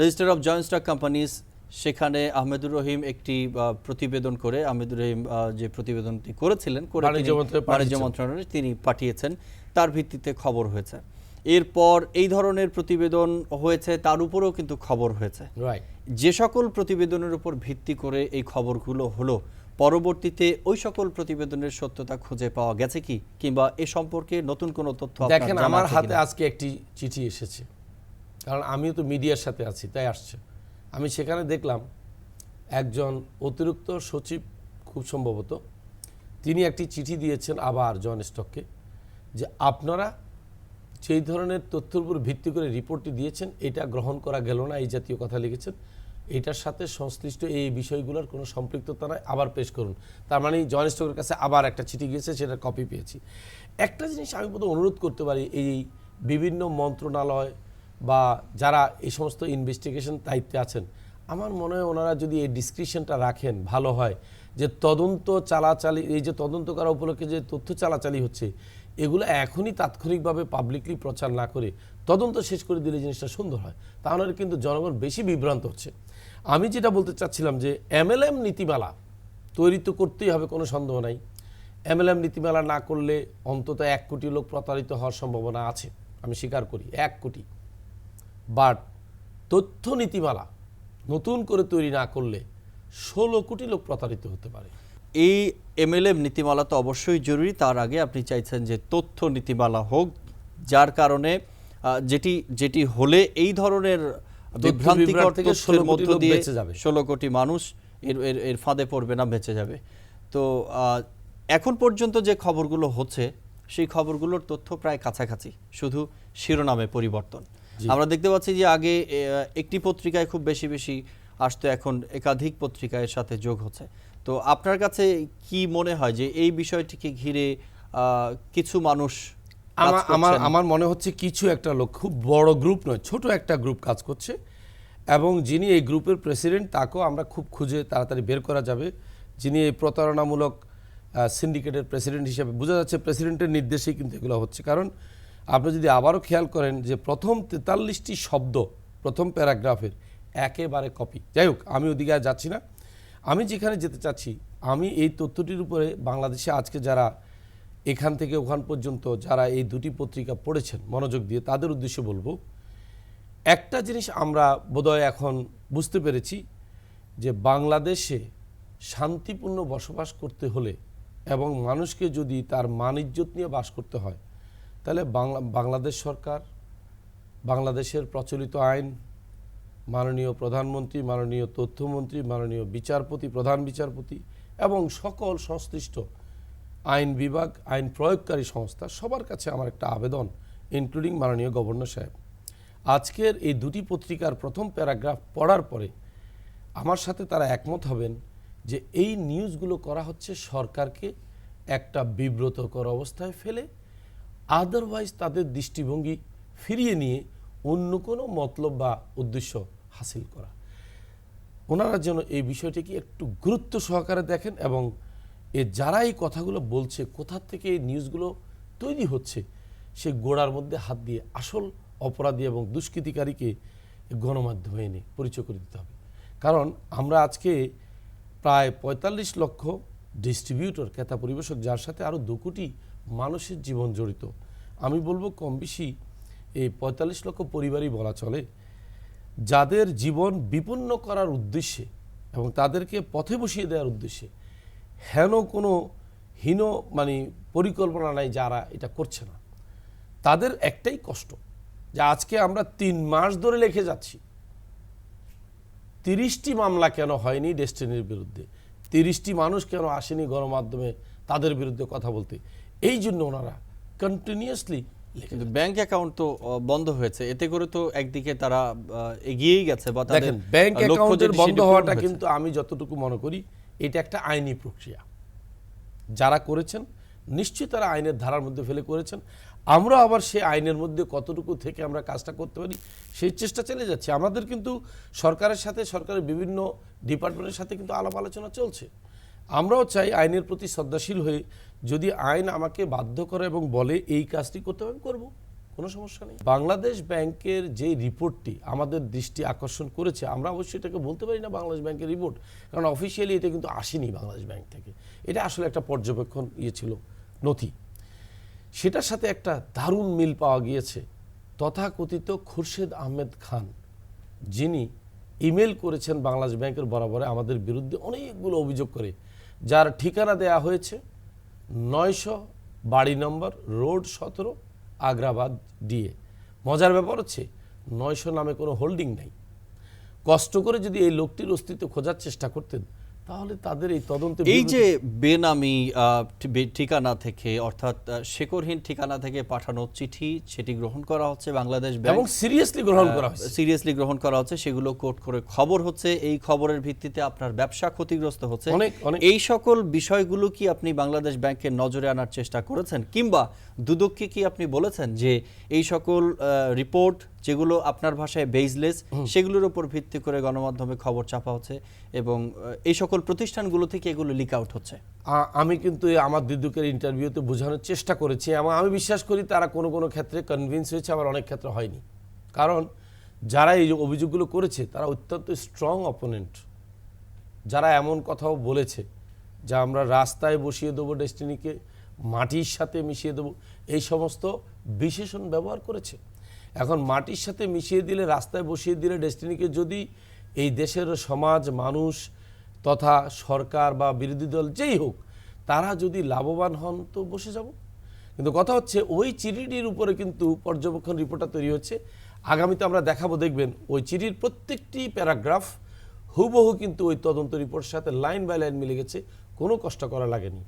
Register of joint stock companies সেখানে আহমেদুর রহিম একটি প্রতিবেদন করে আহমেদুর রহিম যে প্রতিবেদনটি করেছিলেন করে বাণিজ্য। মন্ত্রণালয়ে তিনি পাঠিয়েছেন। তার ভিত্তিতে খবর হয়েছে। এরপর এই ধরনের প্রতিবেদন হয়েছে তার উপরেও কিন্তু খবর হয়েছে। যে সকল প্রতিবেদনের উপর ভিত্তি করে এই খবরগুলো হলো পরবর্তীতে ওই সকল প্রতিবেদনের সত্যতা খুঁজে পাওয়া গেছে কি? কিংবা এ সম্পর্কে নতুন কোনো তথ্য দেখেন আমার হাতে আজকে একটি চিঠি এসেছে। কারণ আমিও তো মিডিয়ার সাথে আছি, তাই আসছে। আমি সেখানে দেখলাম একজন অতিরিক্ত সচিব খুব সম্ভবত, তিনি একটি চিঠি দিয়েছেন আবার জন স্টককে যে আপনারা যেই ধরনের তথ্যের উপর ভিত্তি করে রিপোর্টটি দিয়েছেন, এটা গ্রহণ করা গেল না, এই জাতীয় কথা লিখেছেন। এটার সাথে সংশ্লিষ্ট এই বিষয়গুলোর কোনো সম্পৃক্ততা নয় আবার পেশ করুন। তার মানে জন স্টকের কাছে আবার একটা চিঠি গিয়েছে সেটার কপি পেয়েছি। একটা জিনিস আমি বোধহয় অনুরোধ করতে পারি, এই বিভিন্ন মন্ত্রণালয় বা যারা এই সমস্ত ইনভেস্টিগেশন দায়িত্বে আছেন, আমার মনে হয় ওনারা যদি এই ডিসক্রিপশনটা রাখেন, ভালো হয়। যে তদন্ত চালাচালি, এই যে তদন্ত করা উপলক্ষে যে তথ্য চালাচালি হচ্ছে, এগুলো এখনই তাৎক্ষণিকভাবে পাবলিকলি প্রচার না করে তদন্ত শেষ করে দিলে জিনিসটা সুন্দর হয়। তাহলে কিন্তু জনগণ বেশি বিভ্রান্ত হচ্ছে। আমি যেটা বলতে চাচ্ছিলাম যে এমএলএম নীতিমালা তৈরি তো করতেই হবে, কোনো সন্দেহ নাই। এমএলএম নীতিমালা না করলে অন্তত এক কোটি লোক প্রতারিত হওয়ার সম্ভাবনা আছে। আমি স্বীকার করি, এক কোটি। বাট তথ্য নীতিমালা নতুন করে তৈরি না করলে ষোলো কোটি লোক প্রতারিত হতে পারে। এই এমএলএম নীতিমালা তো অবশ্যই জরুরি। তার আগে আপনি চাইছেন যে তথ্য নীতিমালা হোক যার কারণে যেটি যেটি হলে এই ধরনের বিভ্রান্তিকর থেকে তথ্যের মধ্য দিয়ে বেঁচে যাবে। ষোলো কোটি মানুষ এর এর এর ফাঁদে পড়বে না বেঁচে যাবে। তো এখন পর্যন্ত যে খবরগুলো হচ্ছে সেই খবরগুলোর তথ্য প্রায় কাছাকাছি। শুধু শিরোনামে পরিবর্তন। আমরা দেখতে পাচ্ছি যে আগে একটি পত্রিকায় খুব বেশি বেশি আসতো এখন একাধিক পত্রিকায় সাথে যোগ হচ্ছে। তো আপনার কাছে কি মনে হয় যে এই বিষয়টিকে ঘিরে কিছু মানুষ আমার আমার আমার মনে হচ্ছে কিছু একটা লোক খুব বড় গ্রুপ নয় ছোট একটা গ্রুপ কাজ করছে এবং যিনি এই গ্রুপের প্রেসিডেন্ট তাকেও আমরা খুব খুঁজে তাড়াতাড়ি বের করা যাবে। যিনি এই প্রতারণামূলক সিন্ডিকেটের প্রেসিডেন্ট হিসেবে বোঝা যাচ্ছে প্রেসিডেন্টের নির্দেশেই কিন্তু এগুলো হচ্ছে। কারণ আপনি যদি আবারও খেয়াল করেন যে প্রথম তেতাল্লিশটি শব্দ, প্রথম প্যারাগ্রাফের একেবারে কপি যাই হোক, আমি ওদিকে আর যাচ্ছি না। আমি যেখানে যেতে চাচ্ছি, আমি এই তথ্যটির উপরে বাংলাদেশে আজকে যারা এখান থেকে ওখান পর্যন্ত যারা এই দুটি পত্রিকা পড়েছেন, মনোযোগ দিয়ে তাদের উদ্দেশ্যে বলব, একটা জিনিস আমরা বোধহয় এখন বুঝতে পেরেছি যে বাংলাদেশে শান্তিপূর্ণ বসবাস করতে হলে এবং মানুষকে যদি তার মান ইজ্জত নিয়ে বাস করতে হয় তাহলে বাংলা, বাংলাদেশ সরকার, বাংলাদেশের প্রচলিত আইন, মাননীয় প্রধানমন্ত্রী, মাননীয় তথ্যমন্ত্রী, মাননীয় বিচারপতি, প্রধান বিচারপতি এবং সকল সংশ্লিষ্ট আইন বিভাগ, আইন প্রয়োগকারী সংস্থা সবার কাছে আমার একটা আবেদন ইনক্লুডিং মাননীয় গভর্নর সাহেব। আজকের এই দুটি পত্রিকার প্রথম প্যারাগ্রাফ পড়ার পরে আমার সাথে তারা একমত হবেন যে এই নিউজগুলো করা হচ্ছে সরকারকে একটা বিব্রতকর অবস্থায় ফেলে আদারওয়াইজ তাদের দৃষ্টিভঙ্গি ফিরিয়ে নিয়ে অন্য কোনো মতলব বা উদ্দেশ্য হাসিল করা। ওনারা যেন এই বিষয়টিকে একটু গুরুত্ব সহকারে দেখেন এবং এ যারা এই কথাগুলো বলছে, কোথা থেকে এই নিউজগুলো তৈরি হচ্ছে, সে গোড়ার মধ্যে হাত দিয়ে আসল অপরাধী এবং দুষ্কৃতিকারীকে গণমাধ্যমে এনে পরিচয় করে দিতে হবে। কারণ আমরা আজকে প্রায় পঁয়তাল্লিশ লক্ষ ডিস্ট্রিবিউটর ক্রেতা পরিবেশক, যার সাথে আরও দু কোটি মানুষের জীবন জড়িত। আমি বলব কম বেশি এই পঁয়তাল্লিশ লক্ষ পরিবারই বলা চলে, যাদের জীবন বিপন্ন করার উদ্দেশ্যে এবং তাদেরকে পথে বসিয়ে দেওয়ার উদ্দেশ্যে। হেন কোনো হীন মানে পরিকল্পনা নাই যারা এটা করছে না। তাদের একটাই কষ্ট যে আজকে আমরা তিন মাস ধরে লেখে যাচ্ছি। তিরিশটি মামলা কেন হয়নি ডেস্টিনির বিরুদ্ধে? তিরিশটি মানুষ কেন আসেনি গণমাধ্যমে তাদের বিরুদ্ধে কথা বলতে? এই জন্য ওনারা কন্টিনিউয়াসলি কিন্তু ব্যাংক অ্যাকাউন্ট তো বন্ধ হয়েছে। এতে করে তো একদিকে তারা এগিয়েই গেছে বা দেখেন ব্যাংক অ্যাকাউন্টের বন্ধ হওয়াটা কিন্তু আমি যতটুকু মনে করি এটা একটা আইনি প্রক্রিয়া। যারা করেছেন নিশ্চয়ই তারা আইনের ধারার মধ্যে ফেলে করেছেন। আমরা আবার সেই আইনের মধ্যে কতটুকু থেকে আমরা কাজটা করতে পারি, সেই চেষ্টা চলে যাচ্ছে। আমাদের কিন্তু সরকারের সাথে, সরকারের বিভিন্ন ডিপার্টমেন্টের সাথে কিন্তু আলাপ আলোচনা চলছে। আমরাও চাই আইনের প্রতি শ্রদ্ধাশীল হয়ে যদি আইন আমাকে বাধ্য করে এবং বলে এই কাজটি করতে হবে, আমি করব। কোনো সমস্যা নেই। বাংলাদেশ ব্যাংকের যে রিপোর্টটি আমাদের দৃষ্টি আকর্ষণ করেছে, আমরা অবশ্যই এটাকে বলতে পারি না বাংলাদেশ ব্যাংকের রিপোর্ট। কারণ অফিসিয়ালি এটা কিন্তু আসেনি বাংলাদেশ ব্যাংক থেকে। এটা আসলে একটা পর্যবেক্ষণ ইয়ে ছিল, নথি। সেটার সাথে একটা দারুণ মিল পাওয়া গিয়েছে। তথাকথিত খুরশেদ আহমেদ খান, যিনি ইমেল করেছেন বাংলাদেশ ব্যাংকের বরাবরে আমাদের বিরুদ্ধে অনেকগুলো অভিযোগ করে, যার ঠিকানা দেয়া হয়েছে নয়শো বাড়ি নম্বর রোড সতেরো, আগ্রাবাদ ডিএ মজার ব্যাপার হচ্ছে, নয়শো নামে কোনো হোল্ডিং নেই। কষ্ট করে যদি এই লোকটির অস্তিত্ব খোঁজার চেষ্টা করতেন তাহলে তাদের এই তদন্তে এই যে বেনামি ঠিকানা থেকে অর্থাৎ আহ, শেকড়হীন ঠিকানা থেকে পাঠানো চিঠি সেটি গ্রহণ করা হচ্ছে বাংলাদেশ এবং সিরিয়াসলি গ্রহণ করা হয়েছে সিরিয়াসলি গ্রহণ করা হচ্ছে সেগুলো কোট করে খবর হচ্ছে। এই খবরের ভিত্তিতে আপনার ব্যবসা ক্ষতিগ্রস্ত হচ্ছে। এই সকল বিষয়গুলো কি আপনি বাংলাদেশ ব্যাংকের নজরে আনার চেষ্টা করেছেন? কিংবা দুদককে কি আপনি বলেছেন যে এই সকল রিপোর্ট যেগুলো আপনার ভাষায় বেইজলেস সেগুলোর উপর ভিত্তি করে গণমাধ্যমে খবর চাপা হচ্ছে এবং এই সকল প্রতিষ্ঠানগুলো থেকে এগুলো লিক আউট হচ্ছে। আমি কিন্তু আমার দিদুকের ইন্টারভিউতে বোঝানোর চেষ্টা করেছি এবং আমি বিশ্বাস করি তারা কোনো কোনো ক্ষেত্রে কনভিন্স হয়েছে আবার অনেক ক্ষেত্রে হয়নি। কারণ যারা এই অভিযোগগুলো করেছে তারা অত্যন্ত স্ট্রং অপোনেন্ট যারা এমন কথাও বলেছে যা আমরা রাস্তায় বসিয়ে দেবো ডেস্টিনিকে মাটির সাথে মিশিয়ে দেবো এই সমস্ত বিশেষণ ব্যবহার করেছে। এখন মাটির সাথে মিশিয়ে দিলে, রাস্তায় বসিয়ে দিলে ডেস্টিনিকে যদি এই দেশের সমাজ, মানুষ তথা সরকার বা বিরোধী দল যেই হোক, তারা যদি লাভবান হন, তো বসে যাব। কিন্তু কথা হচ্ছে, ওই চিঠিটির উপরে কিন্তু পর্যবেক্ষণ রিপোর্টটা তৈরি হচ্ছে। আগামীতে আমরা দেখাবো, দেখবেন, ওই চিঠির প্রত্যেকটি প্যারাগ্রাফ, হুবহু কিন্তু ওই তদন্ত রিপোর্টের সাথে লাইন বাই লাইন মিলে গেছে, কোনো কষ্ট করা লাগেনি।